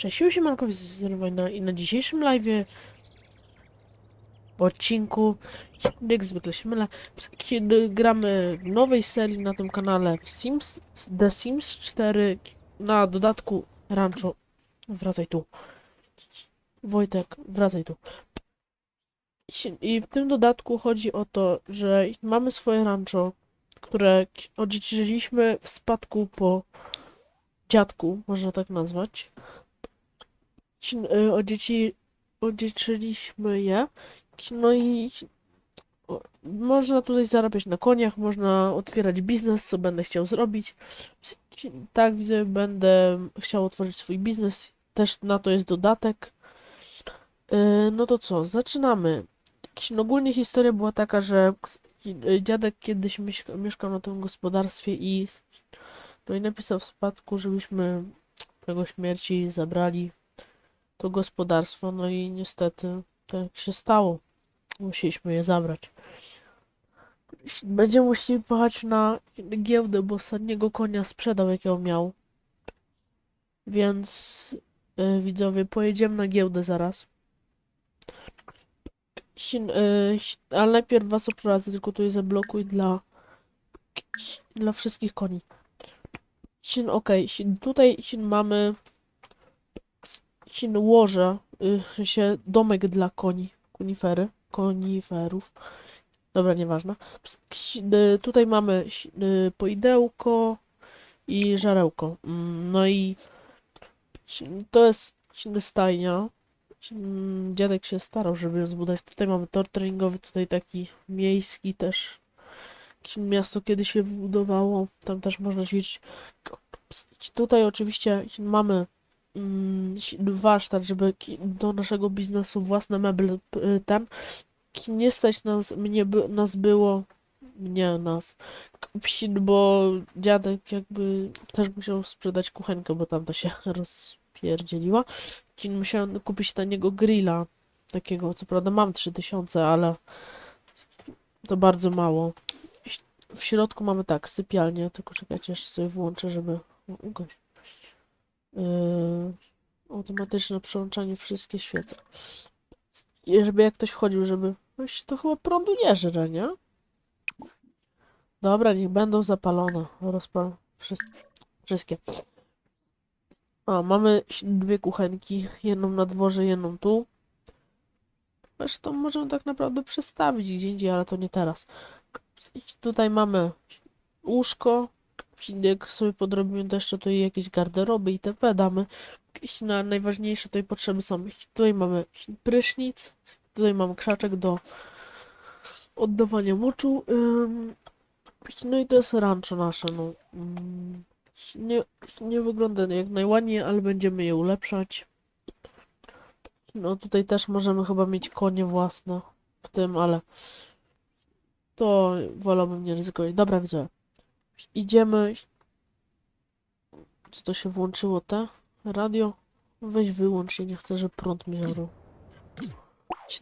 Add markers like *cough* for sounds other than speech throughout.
Cześć, siemanko, Zerwajna i na dzisiejszym live odcinku, jak zwykle się mylę, kiedy gramy w nowej serii na tym kanale w Sims, The Sims 4 na dodatku Rancho. Wracaj tu. Wojtek, wracaj tu. I w tym dodatku chodzi o to, że mamy swoje rancho, które odziedziczyliśmy w spadku po dziadku, można tak nazwać. Y, Odzieci, odziedziczyliśmy je. No i można tutaj zarabiać na koniach, można otwierać biznes, co będę chciał zrobić. Tak, widzę, będę chciał otworzyć swój biznes. Też na to jest dodatek. Yy, No to co, zaczynamy. Ogólnie historia była taka, że y, dziadek kiedyś mieszka, mieszkał na tym gospodarstwie i no i napisał w spadku, żebyśmy po jego śmierci zabrali to gospodarstwo, no i niestety tak się stało. Musieliśmy je zabrać. Będziemy musieli pojechać na giełdę, bo ostatniego konia sprzedał, jakiego miał. Więc y, widzowie, pojedziemy na giełdę zaraz. Y, si- ale najpierw was oprowadzę, tylko tu je zablokuj dla dla wszystkich koni. Okej, sin, tutaj mamy sin łoże, y, sensie domek dla koni, konifery, koniferów. Dobra, nieważne. Y, Tutaj mamy y, poidełko i żarełko. Mm, No i to jest stajnia. Dziadek się starał, żeby ją zbudować. Tutaj mamy tor treningowy, tutaj taki miejski też. Miasto kiedy się wybudowało, tam też można ćwiczyć. Tutaj oczywiście mamy warsztat, żeby do naszego biznesu własne meble y, ten. Nie stać nas, mnie nas było, nie nas, bo dziadek jakby też musiał sprzedać kuchenkę, bo tamta się *laughs* rozpierdzieliła. Musiałem kupić taniego grilla, takiego, co prawda mam 3000, ale to bardzo mało. W środku mamy tak, sypialnię, tylko czekajcie, jeszcze sobie włączę, żeby. Yy, automatyczne przełączanie wszystkie świece. I żeby jak ktoś wchodził, żeby... To chyba prądu nie żre, nie? Dobra, niech będą zapalone. Rozpal... Wszystkie. Mamy dwie kuchenki. Jedną na dworze, jedną tu. Zresztą możemy tak naprawdę przestawić gdzie indziej, ale to nie teraz. Tutaj mamy łóżko. Jak sobie podrobimy jeszcze tutaj jakieś garderoby itp. damy. Jakieś na najważniejsze tutaj potrzeby są. Tutaj mamy prysznic. Tutaj mamy krzaczek do oddawania moczu. No i to jest rancho nasze. No. Ym, Nie, nie wygląda jak najładniej, ale będziemy je ulepszać. No tutaj też możemy chyba mieć konie własne w tym, ale to wolałbym nie ryzykować. Dobra, widzę. Idziemy. Co to się włączyło, te? Radio? Weź wyłącz, nie chcę, żeby prąd mi żarł.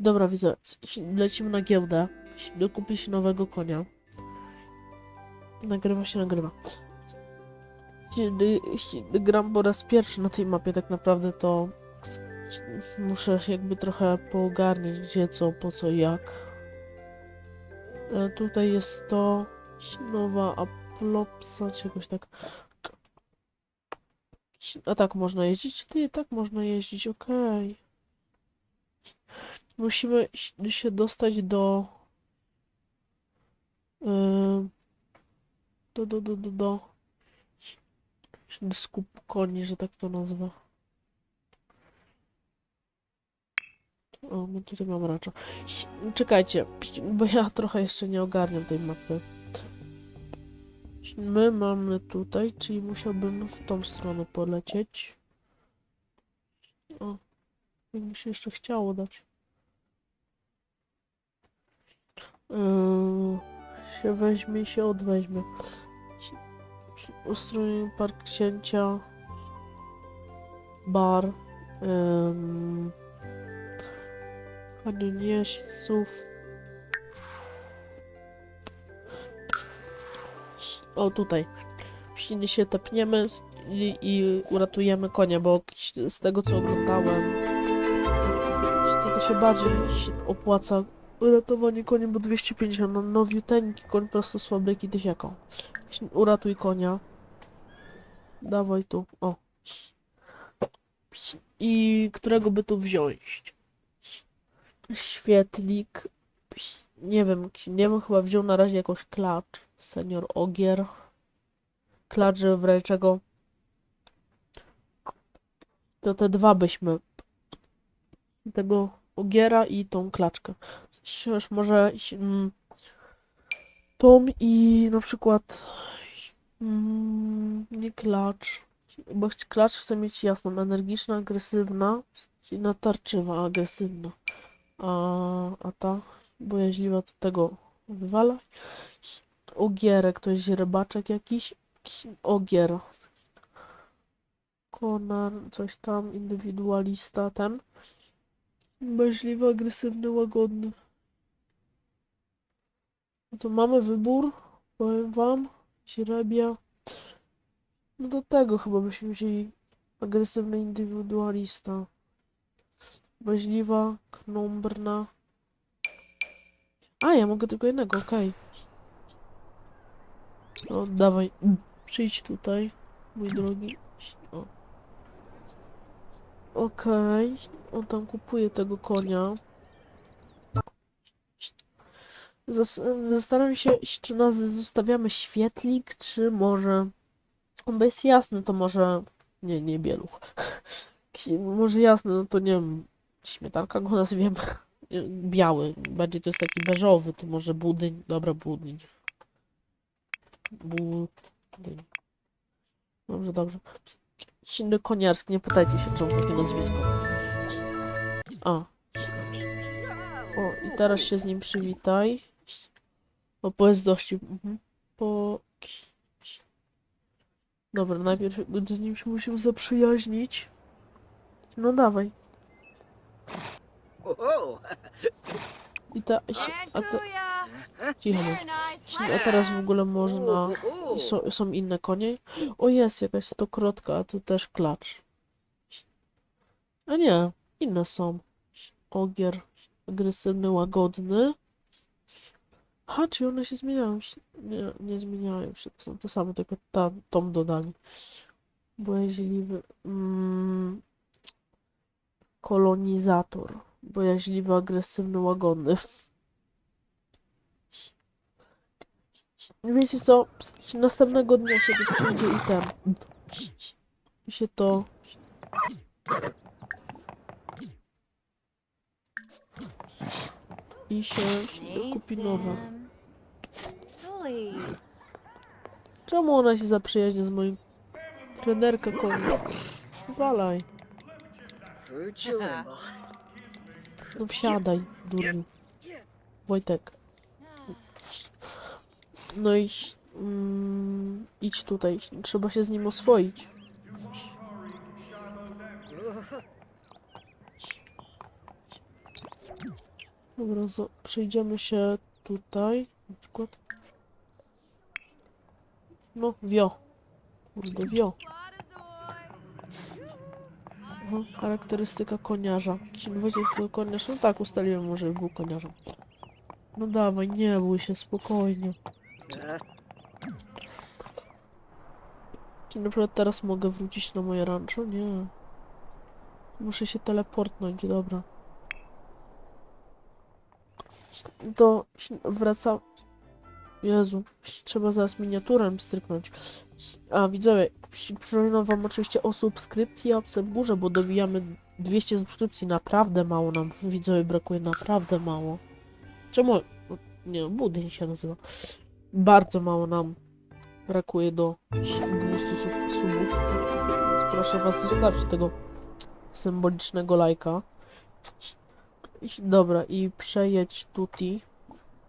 Dobra, widzę. Lecimy na giełdę. Dokupić nowego konia. Nagrywa się, nagrywa. Kiedy gram po raz pierwszy na tej mapie, tak naprawdę to muszę jakby trochę poogarniać gdzie, co, po co, jak. E, tutaj jest to nowa aplopsa, czy jakoś tak. A tak można jeździć? Ty, tak można jeździć, okej. Musimy ś- się dostać do... Do, do, do, do, do... skupu koni, że tak to nazwę. O, my tutaj mam raczej. Czekajcie, bo ja trochę jeszcze nie ogarniam tej mapy. My mamy tutaj, czyli musiałbym w tą stronę polecieć. O, mi się jeszcze chciało dać. Yy, się weźmie, się odweźmie. Ustrój park księcia. Bar. Panią jeźdźców. O, tutaj. Jeśli się tepniemy, i, i uratujemy konia, bo z tego co oglądałem, to, to się bardziej opłaca uratowanie konia, bo 250 no nowiuteńki koń prosto z fabryki tysiaką. Uratuj konia. Dawaj tu, o. I którego by tu wziąć? Świetlik. Nie wiem, nie wiem, chyba wziął na razie jakąś klacz. Senior Ogier. Klacz, w razie czego. To te dwa byśmy. Tego Ogiera i tą klaczkę. Już może mm, tą i na przykład mm, nie klacz. Bo klacz chce mieć jasną, energiczna, agresywna i natarczywa, agresywna. A, a ta bojaźliwa to tego wywala. Ogierek to jest rybaczek jakiś. Ogier. Konar, coś tam, indywidualista ten. Bojaźliwy, agresywny, łagodny. No to mamy wybór, powiem wam. Źrebia. No do tego chyba byśmy wzięli agresywny indywidualista. Bojaźliwa, knombrna. A, ja mogę tylko jednego, okej. No, dawaj, przyjdź tutaj, mój drogi. O. Okej, on tam kupuje tego konia. Zas zastanawiam się, czy nas zostawiamy świetlik, czy może... Bo jest jasny, to może... Nie, nie bieluch. *laughs* Może jasny, no to nie wiem, śmietanka go nazwiemy. Biały, bardziej to jest taki beżowy, to może budyń. Dobra, budyń. Budyń. Dobrze, dobrze. Inny koniarski, nie pytajcie się, czemu takie nazwisko. A. O, i teraz się z nim przywitaj. O, powiedz dości. Mhm. Po... Dobra, najpierw z nim się musimy zaprzyjaźnić. No dawaj. *laughs* I ta... A te... Cicho. A teraz w ogóle można... Są, są inne konie? O, jest jakaś stokrotka, a tu też klacz. A nie, inne są. Ogier, agresywny, łagodny. Ha, czy one się zmieniają? Nie, nie zmieniają się. To są to samo, tylko ta, tom dodali. Bojaźliwy. Mm, kolonizator. Bojaźliwy, agresywny, łagodny. Wiecie co? Następnego dnia się tu przyjdzie i ten. I się to. I się, się kupi nowe. Czemu ona się zaprzyjaźnia z moim trenerka koni? Walaj. No wsiadaj, durni. Wojtek. No i mm, idź tutaj. Trzeba się z nim oswoić. Dobra, przejdziemy się tutaj. Na przykład. No, wio. Kurde, wio. Aha, charakterystyka koniarza. Księgowość jest koniarz. No tak, ustaliłem może, że był koniarzem. No dawaj, nie bój się, spokojnie. Czy na przykład teraz mogę wrócić na moje rancho? Nie. Muszę się teleportnąć, dobra. To wraca... Jezu, trzeba zaraz miniaturę stryknąć. A widzowie, przypominam wam oczywiście o subskrypcji w górze, bo dobijamy 200 subskrypcji. Naprawdę mało nam, widzowie, brakuje, naprawdę mało. Czemu? Nie, budyń się nazywa. Bardzo mało nam brakuje do 200 sub subów. Więc proszę was, zostawcie tego symbolicznego lajka. Dobra, i przejedź tutaj.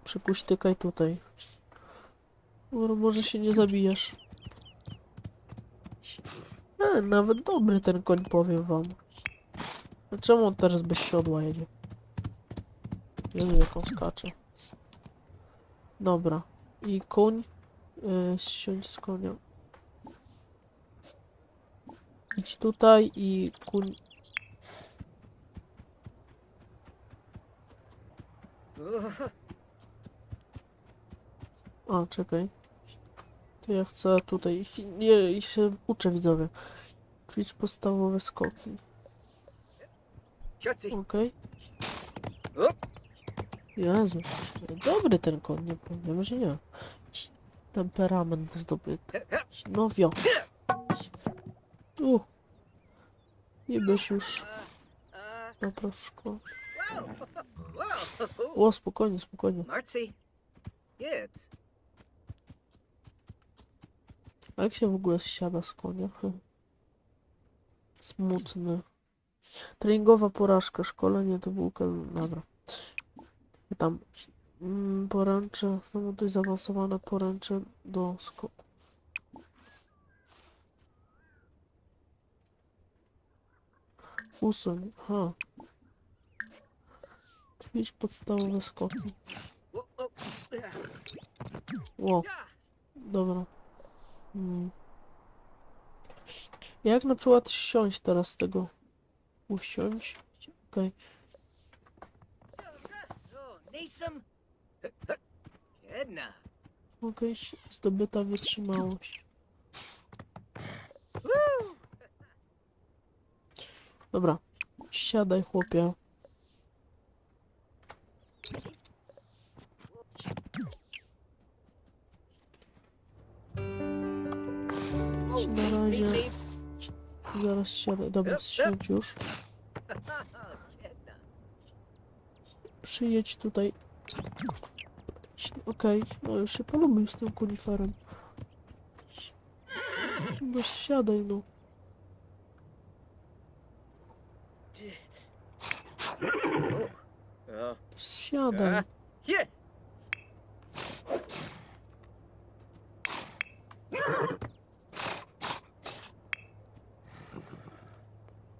Przypuśtykaj tutaj. Może, się nie zabijesz. E, nawet dobry ten koń, powiem wam. A czemu on teraz bez siodła jedzie? Jezu, jak on skacze. Dobra. I koń. Yy, siądź z konia. Idź tutaj i kun... A, czekaj. Ja chcę tutaj... Nie, i się uczę widzowie. Ćwicz podstawowe skoki. Okej. Up. Jezu. Dobry ten koń, nie powiem, że nie. Temperament zdobyty. No wio. Tu. I byś już szkole. wow. O, spokojnie, spokojnie. Marcy. A jak się w ogóle siada z konia? Smutny. Treningowa porażka, szkolenie to bułka. Dobra. Tam mm, poręcze, są tutaj zaawansowane poręcze do skoku. Usuń, ha. Ćwicz podstawowe skoki. Ło. Dobra. Mm. Jak na przykład siąść teraz z tego? Usiąść. Okej. Edna. Okej, si- zdobyta wytrzymałość. Dobra. Siadaj, chłopie. Na razie. Zaraz siadaj. Dobra, siedź już. Przyjedź tutaj. Okej, no już się polubił z tym koniferem. No siadaj no. Siadaj.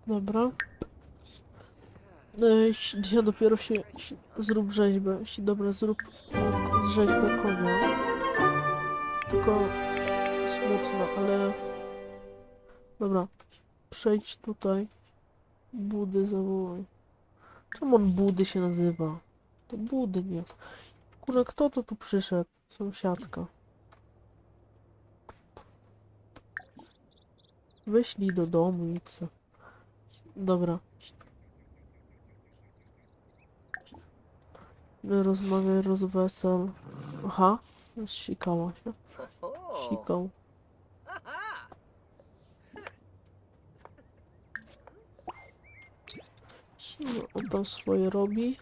Dobra. No, ja dopiero się, zrób rzeźbę. Dobra, zrób rzeźbę konia. Tylko smutno, ale dobra. Przejdź tutaj. Budy zawołaj. Czemu on Budy się nazywa? To Budy jest. Kurze, kto to tu przyszedł? Sąsiadka. Wyślij do domu i co? Dobra. Rozmawiaj, rozwesel. Aha, sikała się. Sikał. No, On tam swoje robi.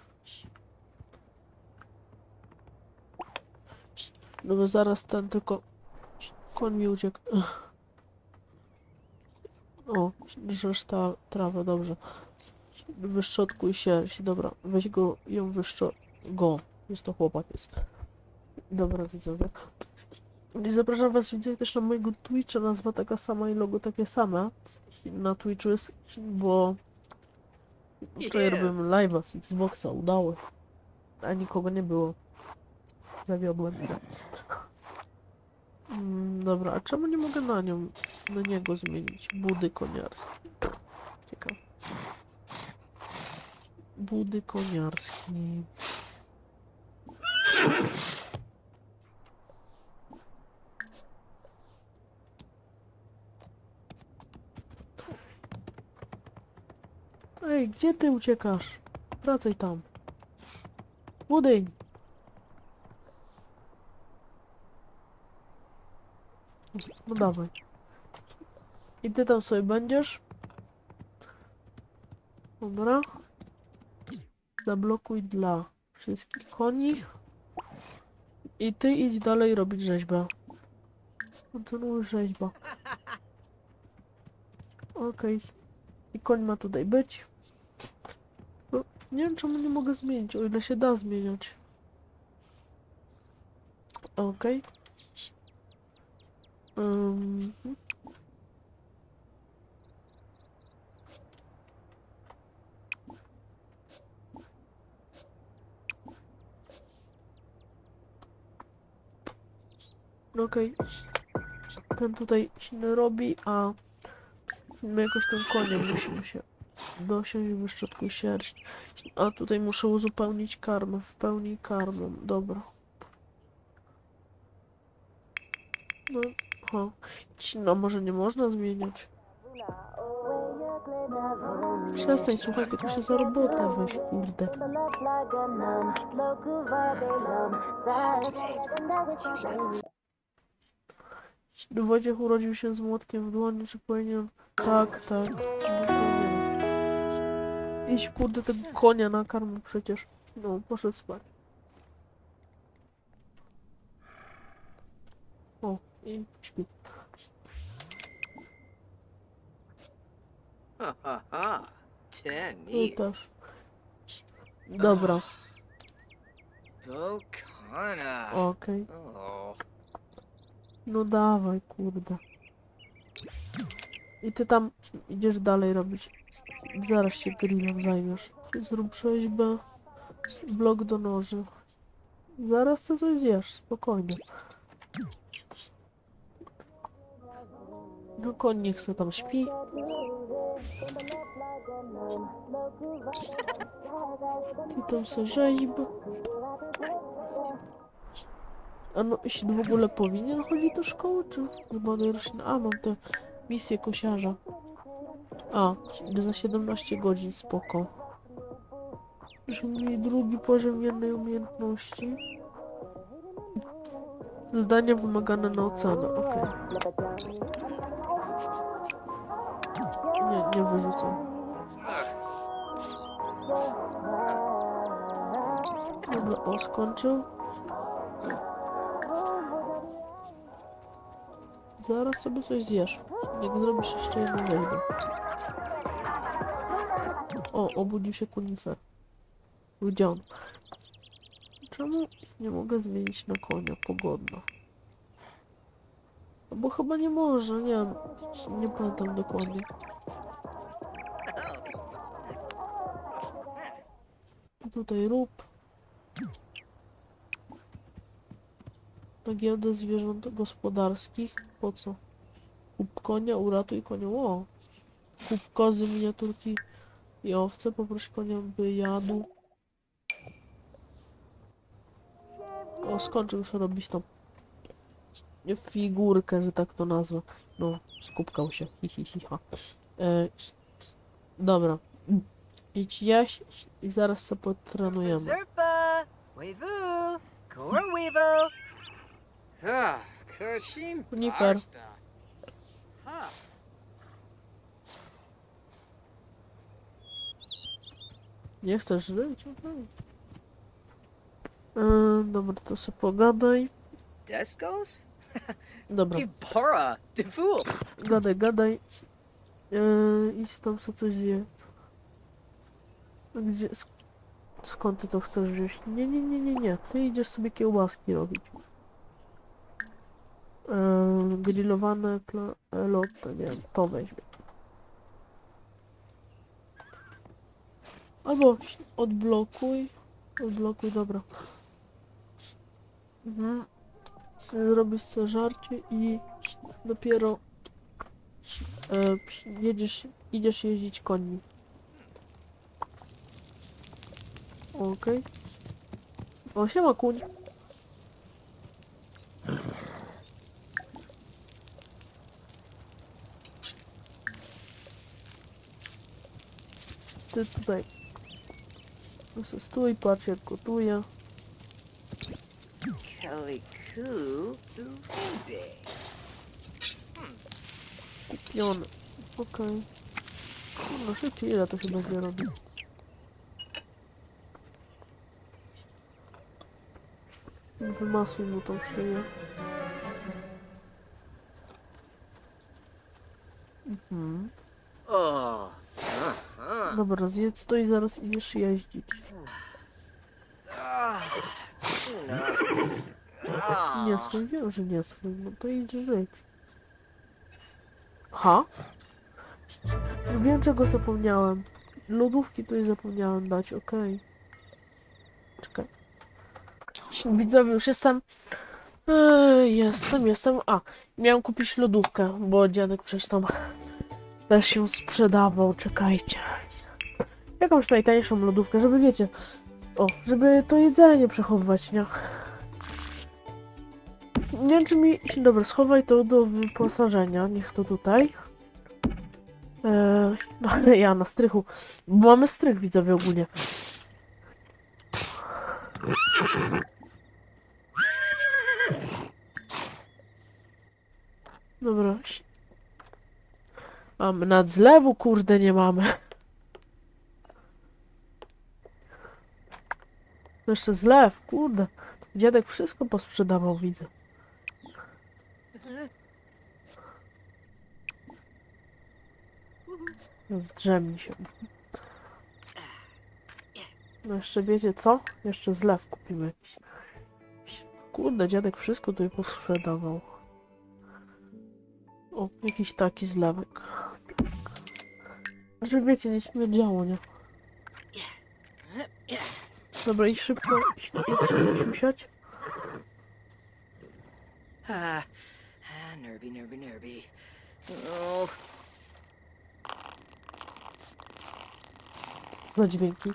No bo zaraz ten tylko... Koń mi uciekł. O, żesz ta trawę, dobrze. Wyszczotkuj sierść, dobra. Weź go, ją wyszczot... Go. Jest to chłopak, jest. Dobra, widzowie. I zapraszam was widzowie też na mojego Twitcha, nazwa taka sama i logo takie same. Na Twitchu jest, bo... Wczoraj robiłem live'a z Xboxa, udało. A nikogo nie było. Zawiodłem. Mm, dobra, a czemu nie mogę na nią, na niego zmienić? Budy koniarskie. Ciekawe. Budy koniarskie. Ej, gdzie ty uciekasz? Wracaj tam. Budyń! No dawaj. I ty tam sobie będziesz? Dobra. Zablokuj dla wszystkich koni. I ty idź dalej robić rzeźbę. Kontynuuj rzeźba. Okej. I koń ma tutaj być. No, nie wiem czemu nie mogę zmienić, o ile się da zmieniać. Okej. Ym, Okej. Ten tutaj się nie robi, a My jakoś tym koniem musimy się dosiąść, wyszczotkuj sierść. A tutaj muszę uzupełnić karmę, w pełni karmą. Dobra. No, o. No może nie można zmieniać. Przestań, słuchaj, tylko się za robotę weź, kurde. Wojciech urodził się z młotkiem w dłoni, czy powinien... Tak, tak. Iść, kurde, tego konia na przecież. No, poszedł spać. O, i śpi. Ha ha ha. I też. Dobra, okej. No dawaj, kurde. I ty tam idziesz dalej robić. Zaraz się grillem zajmiesz. Zrób rzeźbę. Blok do noży. Zaraz co coś zjesz, spokojnie. No koń niech se tam śpi. Ty tam se rzeźb. A no, jeśli w ogóle powinien chodzić do szkoły, czy chyba rośnie? A, mam tę misję kosiarza. A, za 17 godzin, spoko. Osiągnij drugi poziom jednej umiejętności. Zadania wymagane na ocenę, okej. Nie, nie wyrzucam. Dobra, o, skończył. Zaraz sobie coś zjesz. Jak zrobisz jeszcze jedno wejdę. O, obudził się kunifer. Gdzie on? Czemu nie mogę zmienić na konia? Pogodna. No Bo chyba nie może, nie wiem. Nie pamiętam dokładnie. Tutaj rób. Na giełdę zwierząt gospodarskich. Po co? Kup konia, uratuj konia. O! Kup kozy, miniaturki i owce. Poproś konia, by jadł. O, skończył już robić tą figurkę, że tak to nazwę. No, skupkał się. Hi, hi, hi, ha. E, dobra. Idź jaś i zaraz sobie potrenujemy. Zerpa! Ah, Kashim. Kunifer. Nie chcesz żyć? E, dobra, to sobie pogadaj. Descos? Dobra, Ibara! Defool! gadaj, gadaj. E, idź tam sobie coś zje. Gdzie, sk skąd ty to chcesz wziąć? Nie, nie, nie, nie, nie. Ty idziesz sobie kiełbaski robić. E, grillowane e, lotte, nie wiem, to weźmie. Albo odblokuj. Odblokuj, dobra. Mhm. Zrobisz sobie żarcie i dopiero e, jedziesz, idziesz jeździć koni. Okej. O, siema kuń. Ty tutaj. No Stój, patrz jak gotuję. Kelly Koo Ude. Kupiony. Okej. No szybciej, ile to się będzie robić? Wymasuj mu tą szyję. Mhm. Dobra, zjedz to i zaraz idziesz jeździć. Nie swój, wiem, że nie swój. No to idź żyć. Ha? Wiem, czego zapomniałem. Lodówki tutaj zapomniałem dać, okej. Czekaj. Widzowie, już jestem. Eee, jestem, jestem. A, miałem kupić lodówkę, bo dziadek przecież tam też się sprzedawał, czekajcie. Jakąś najtańszą lodówkę, żeby wiecie, o, żeby to jedzenie przechowywać, nie? Nie wiem, czy mi. Dobra, schowaj to do wyposażenia, niech to tutaj. Eee, no, ja na strychu, bo mamy strych widzowie ogólnie. Dobra. Mamy nad zlewu, kurde, nie mamy. Jeszcze zlew, kurde. Dziadek wszystko posprzedawał, widzę. Zdrzemni się. No jeszcze wiecie co? Jeszcze zlew kupimy. Kurde, dziadek wszystko tutaj posprzedawał. O, jakiś taki zlewek. Że wiecie, nie śmierdziało, nie? Dobra, i szybko idź siusiać. Ah, za dźwięki.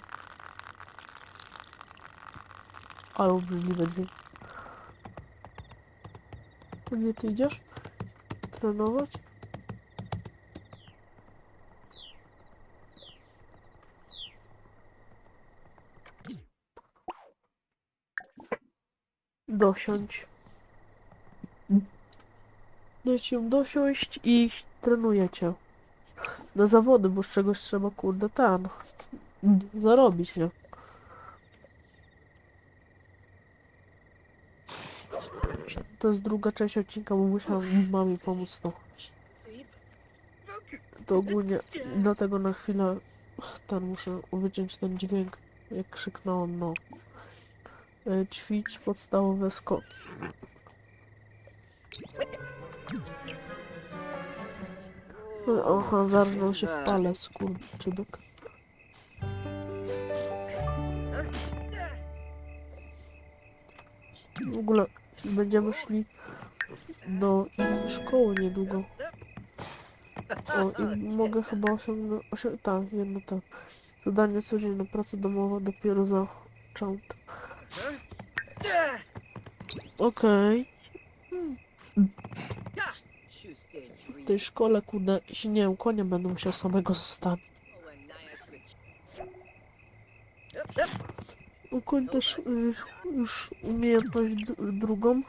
Ale obrzydliwe dźwięki. To ty idziesz? Trenować? Dosiąść. Dajcie ją dosiąść i trenujecie. Na zawody, bo z czegoś trzeba, kurde, ten zarobić, nie? To jest druga część odcinka, bo musiałam mamie pomóc, no. To ogólnie, dlatego na chwilę ten muszę wyciąć ten dźwięk, jak krzyknąłem, no. E, Ćwicz podstawowe skoki. Oha, zarżnął się w palec, skurczybek. W ogóle będziemy szli do szkoły niedługo. O, i mogę chyba osiągnąć... Osią tak, jedno tak. Zadanie codzienne, praca domowa dopiero zaczęta. Okej. shoe stand W tej szkole, kurde, się nie wiem, konia będę musiał samego zostawić. Koń też już, już umiejętność drugą.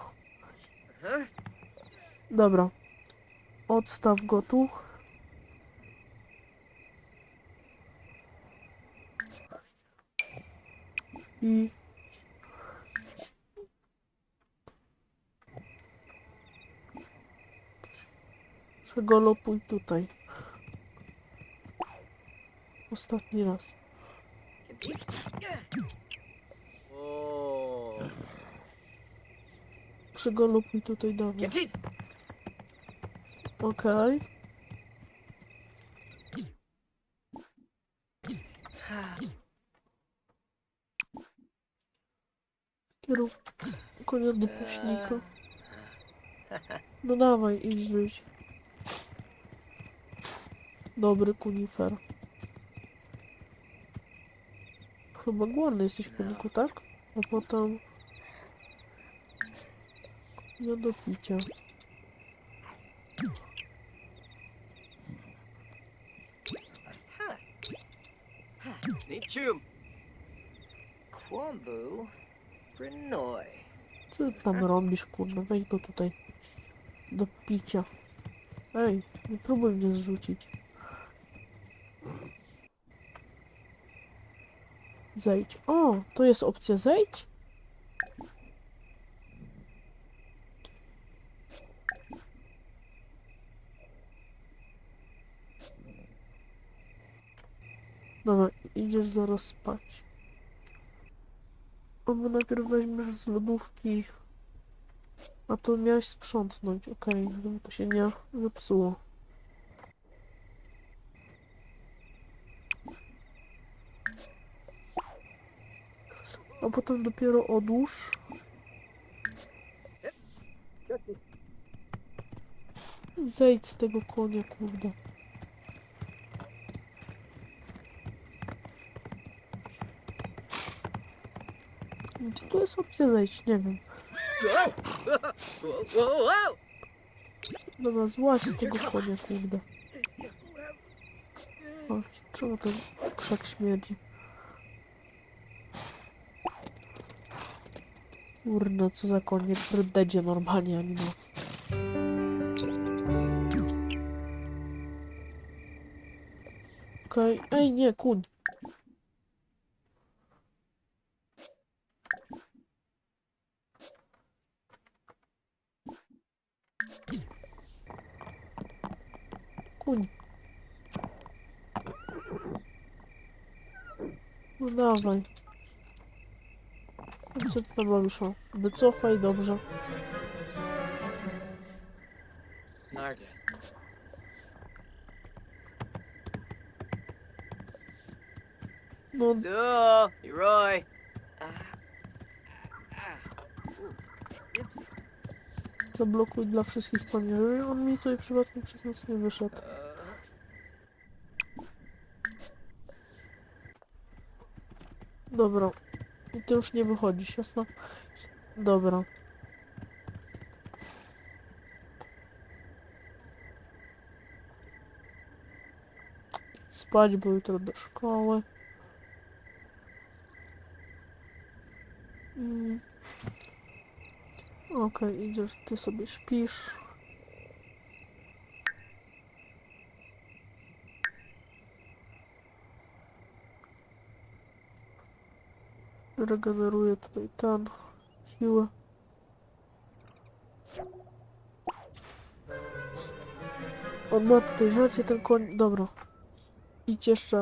Dobra. Odstaw go tu. I... Przegolopuj tutaj. Ostatni raz. Oh. Przegolopuj tutaj do mnie. Canteens! Okej. Kieruj konia do paśnika. No dawaj, idź wyjść. Dobry kunifer. Chyba głodny jesteś, koniku, tak? A potem... Nie do picia. Kwambu. Co ty tam robisz, kurwa? Weź go tutaj. Do picia. Ej, nie próbuj mnie zrzucić. Zejdź. O, to jest opcja zejdź? Dobra, idziesz zaraz spać. Albo najpierw weźmiesz z lodówki. A to miałeś sprzątnąć, okej, żeby to się nie zepsuło. a potem dopiero odłóż. Zejdź z tego konia, kurde. Czy tu jest opcja zejść? Nie wiem. Dobra, złaź z tego konia, kurde. O, czemu ten krzak śmierdzi? Kurna, co za konie Deadzie normalnie animacja. Okej, ej nie, kuń. Kuń. No dawaj. Co ty tam robisz? Wycofaj, dobrze. Narda. No. Ooh. Nipsey. zablokuj dla wszystkich. Żeby On mi tutaj przypadkiem przez nas nie wyszedł. Dobra. I ty już nie wychodzisz, jasno? Dobra. Spać, bo jutro do szkoły. Mm. Okej, idziesz, ty sobie śpisz. Regeneruję tutaj ten siłę. On ma tutaj życie, ten koń. Dobra. Idź jeszcze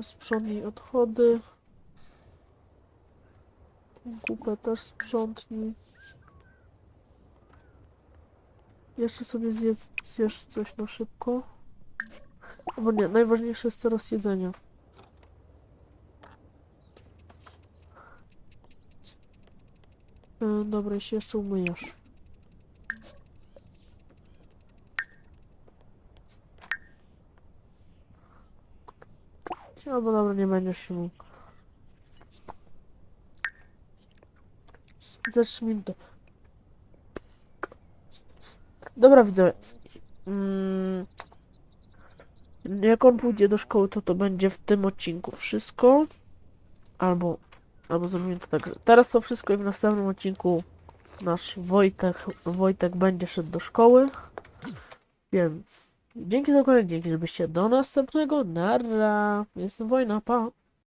sprzątnij odchody. Kupę też sprzątnij. Jeszcze sobie zjedz, zjesz coś na szybko. Albo nie, najważniejsze jest teraz jedzenie. E, dobra, i się jeszcze umyjesz. Albo dobra, nie będziesz się mógł. Za 3 minuty. Dobra, widzę. Mm, jak on pójdzie do szkoły, to to będzie w tym odcinku wszystko. Albo, albo zrobimy to tak. Teraz to wszystko i w następnym odcinku nasz Wojtek, Wojtek będzie szedł do szkoły. Więc dzięki za oglądanie, dzięki, żebyście do następnego. Nara. Jestem Wojna, pa.